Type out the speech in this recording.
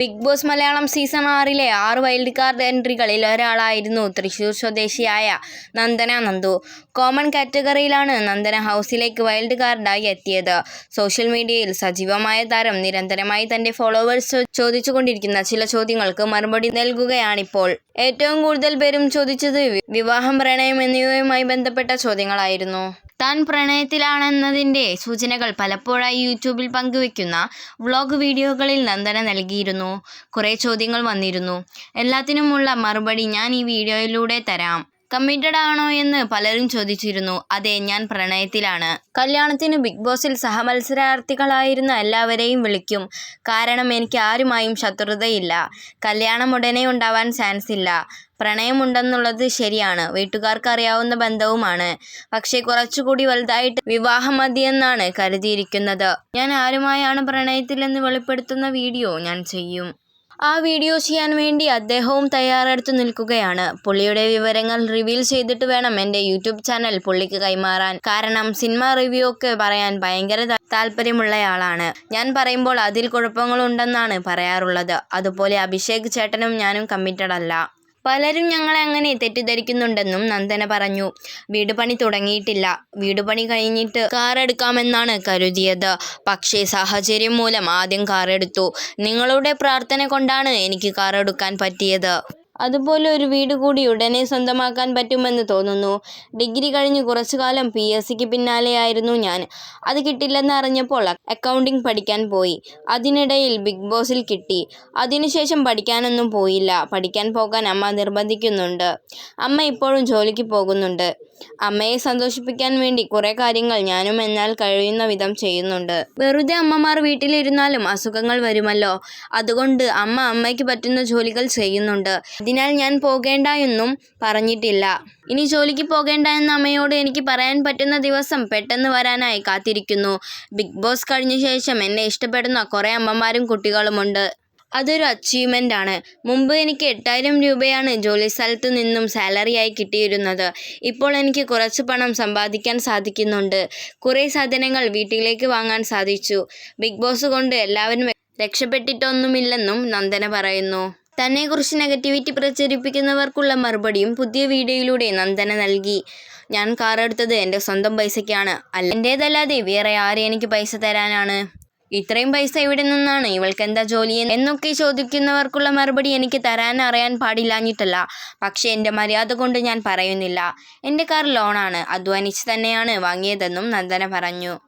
Big boss Malayalam season ആറിലെ ആറ് wild card എൻട്രികളിൽ ഒരാളായിരുന്നു തൃശൂർ സ്വദേശിയായ നന്ദന നന്ദു. കോമൺ കാറ്റഗറിയിലാണ് നന്ദന ഹൗസിലേക്ക് വൈൽഡ് കാർഡായി എത്തിയത്. സോഷ്യൽ മീഡിയയിൽ സജീവമായ താരം നിരന്തരമായി തന്റെ ഫോളോവേഴ്സ് ചോദിച്ചുകൊണ്ടിരിക്കുന്ന ചില ചോദ്യങ്ങൾക്ക് മറുപടി നൽകുകയാണിപ്പോൾ. ഏറ്റവും കൂടുതൽ പേരും ചോദിച്ചത് വിവാഹം പ്രണയം എന്നിവയുമായി ബന്ധപ്പെട്ട ചോദ്യങ്ങളായിരുന്നു. താൻ പ്രണയത്തിലാണെന്നതിന്റെ സൂചനകൾ പലപ്പോഴായി യൂട്യൂബിൽ പങ്കുവെക്കുന്ന വ്ളോഗ് വീഡിയോകളിൽ നന്ദന നൽകിയിരുന്നു. കുറേ ചോദ്യങ്ങൾ വന്നിരുന്നു. എല്ലാത്തിനുമുള്ള മറുപടി ഞാൻ ഈ വീഡിയോയിലൂടെ തരാം. കമ്മിറ്റഡ് ആണോ എന്ന് പലരും ചോദിച്ചിരുന്നു. അതെ ഞാൻ പ്രണയത്തിലാണ്. കല്യാണത്തിന് ബിഗ് ബോസിൽ സഹമത്സരാർത്ഥികളായിരുന്ന എല്ലാവരെയും വിളിക്കും. കാരണം എനിക്ക് ആരുമായും ശത്രുതയില്ല. കല്യാണം ഉടനെ ഉണ്ടാവാൻ ചാൻസ് ഇല്ല. പ്രണയമുണ്ടെന്നുള്ളത് ശരിയാണ്. വീട്ടുകാർക്ക് അറിയാവുന്ന ബന്ധവുമാണ്. പക്ഷേ കുറച്ചുകൂടി വലുതായിട്ട് വിവാഹം മതിയെന്നാണ് കരുതിയിരിക്കുന്നത്. ഞാൻ ആരുമായാണ് പ്രണയത്തിലെന്ന് വെളിപ്പെടുത്തുന്ന വീഡിയോ ഞാൻ ചെയ്യും. ആ വീഡിയോ ചെയ്യാൻ വേണ്ടി അദ്ദേഹവും തയ്യാറെടുത്ത് നിൽക്കുകയാണ്. പുള്ളിയുടെ വിവരങ്ങൾ റിവീൽ ചെയ്തിട്ട് വേണം എന്റെ യൂട്യൂബ് ചാനൽ പുള്ളിക്ക് കൈമാറാൻ. കാരണം സിനിമ റിവ്യൂ ഒക്കെ പറയാൻ ഭയങ്കര താല്പര്യമുള്ളയാളാണ്. ഞാൻ പറയുമ്പോൾ അതിൽ കുഴപ്പങ്ങളുണ്ടെന്നാണ് പറയാറുള്ളത്. അതുപോലെ അഭിഷേക് ചേട്ടനും ഞാനും കമ്മിറ്റഡ് അല്ല പലരും ഞങ്ങളെ അങ്ങനെ തെറ്റിദ്ധരിക്കുന്നുണ്ടെന്നും നന്ദന പറഞ്ഞു. വീട് പണി തുടങ്ങിയിട്ടില്ല. വീട് പണി കഴിഞ്ഞിട്ട് കാർ എടുക്കാമെന്നാണ് കരുതിയത്. പക്ഷേ സാഹചര്യം മൂലം ആദ്യം കാർ എടുത്തു. നിങ്ങളുടെ പ്രാർത്ഥന കൊണ്ടാണ് എനിക്ക് കാർ എടുക്കാൻ പറ്റിയത്. അതുപോലെ ഒരു വീട് കൂടി ഉടനെ സ്വന്തമാക്കാൻ പറ്റുമെന്ന് തോന്നുന്നു. ഡിഗ്രി കഴിഞ്ഞ് കുറച്ചു കാലം പി എസ് സിക്ക് പിന്നാലെയായിരുന്നു ഞാൻ. അത് കിട്ടില്ലെന്ന് അറിഞ്ഞപ്പോൾ അക്കൗണ്ടിംഗ് പഠിക്കാൻ പോയി. അതിനിടയിൽ ബിഗ് ബോസിൽ കിട്ടി. അതിനുശേഷം പഠിക്കാനൊന്നും പോയില്ല. പഠിക്കാൻ പോകാൻ അമ്മ നിർബന്ധിക്കുന്നുണ്ട്. അമ്മ ഇപ്പോഴും ജോലിക്ക് പോകുന്നുണ്ട്. അമ്മയെ സന്തോഷിപ്പിക്കാൻ വേണ്ടി കുറേ കാര്യങ്ങൾ ഞാനും എന്നാൽ കഴിയുന്ന വിധം ചെയ്യുന്നുണ്ട്. വെറുതെ അമ്മമാർ വീട്ടിലിരുന്നാലും അസുഖങ്ങൾ വരുമല്ലോ. അതുകൊണ്ട് അമ്മ അമ്മയ്ക്ക് പറ്റുന്ന ജോലികൾ ചെയ്യുന്നുണ്ട്. അതിനാൽ ഞാൻ പോകേണ്ട എന്നും പറഞ്ഞിട്ടില്ല. ഇനി ജോലിക്ക് പോകേണ്ട എന്ന അമ്മയോട് എനിക്ക് പറയാൻ പറ്റുന്ന ദിവസം പെട്ടെന്ന് വരാനായി കാത്തിരിക്കുന്നു. ബിഗ് ബോസ് കഴിഞ്ഞ ശേഷം എന്നെ ഇഷ്ടപ്പെടുന്ന കുറേ അമ്മമാരും കുട്ടികളുമുണ്ട്. അതൊരു അച്ചീവ്മെന്റ് ആണ്. മുമ്പ് എനിക്ക് എട്ടായിരം രൂപയാണ് ജോലി സ്ഥലത്ത് നിന്നും സാലറിയായി കിട്ടിയിരുന്നത്. ഇപ്പോൾ എനിക്ക് കുറച്ച് പണം സമ്പാദിക്കാൻ സാധിക്കുന്നുണ്ട്. കുറേ സാധനങ്ങൾ വീട്ടിലേക്ക് വാങ്ങാൻ സാധിച്ചു. ബിഗ് ബോസ് കൊണ്ട് എല്ലാവരും രക്ഷപ്പെട്ടിട്ടൊന്നുമില്ലെന്നും നന്ദന പറയുന്നു. തന്നെക്കുറിച്ച് നെഗറ്റിവിറ്റി പ്രചരിപ്പിക്കുന്നവർക്കുള്ള മറുപടിയും പുതിയ വീഡിയോയിലൂടെ നന്ദന നൽകി. ഞാൻ കാറെടുത്തത് എന്റെ സ്വന്തം പൈസയ്ക്കാണ്. അല്ല എന്റേതല്ലാതെ വേറെ ആരെ എനിക്ക് പൈസ തരാനാണ്? ഇത്രയും പൈസ ഇവിടെ നിന്നാണ്? ഇവൾക്ക് എന്താ ജോലി എന്നൊക്കെ ചോദിക്കുന്നവർക്കുള്ള മറുപടി എനിക്ക് തരാൻ അറിയാൻ പാടില്ലാഞ്ഞിട്ടല്ല. പക്ഷേ എന്റെ മര്യാദ കൊണ്ട് ഞാൻ പറയുന്നില്ല. എന്റെ കാർ ലോണാണ്. അധ്വാനിച്ച് തന്നെയാണ് വാങ്ങിയതെന്നും നന്ദന പറഞ്ഞു.